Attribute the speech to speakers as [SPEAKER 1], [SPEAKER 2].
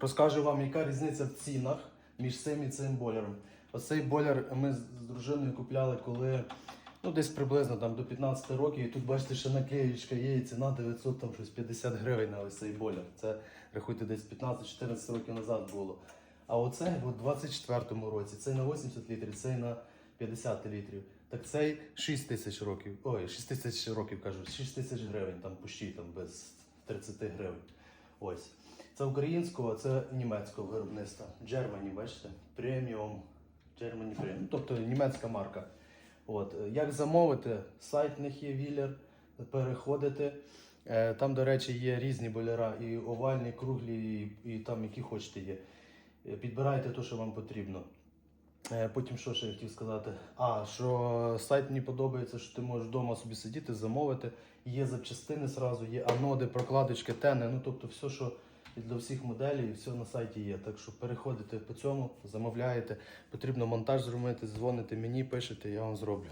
[SPEAKER 1] Розкажу вам, яка різниця в цінах між цим і цим бойлером. Оцей бойлер ми з дружиною купляли, коли ну, десь приблизно там, до 15 років. І тут бачите, ще наклеєчка є, і ціна 900 там, щось 50 гривень на ось цей бойлер. Це рахуйте десь 15-14 років назад було. А оцей у 24-му році, цей на 80 літрів, цей на 50 літрів. Так цей 6 тисяч років. Ой, 6 тисяч років кажу, 6 тисяч гривень, там почти там без 30 гривень. Ось. Це українського, це німецького виробництва. Germany, бачите? Premium. Germany Premium. Ну, Тобто німецька марка. От. Як замовити? Сайт в них є Віллер. Переходите. Там, до речі, є різні бойлера, і овальні, і круглі, і, і там які хочете є. Е, Підбирайте те, що вам потрібно. Е, Потім що ще я хотів сказати? А, що сайт мені подобається, що ти можеш вдома собі сидіти, замовити. Є запчастини зразу, є аноди, прокладочки, тени. Ну тобто все, що для всіх моделей, все на сайті є. Так що переходите по цьому, замовляєте. Потрібно монтаж зробити, дзвоните мені, пишете, я вам зроблю.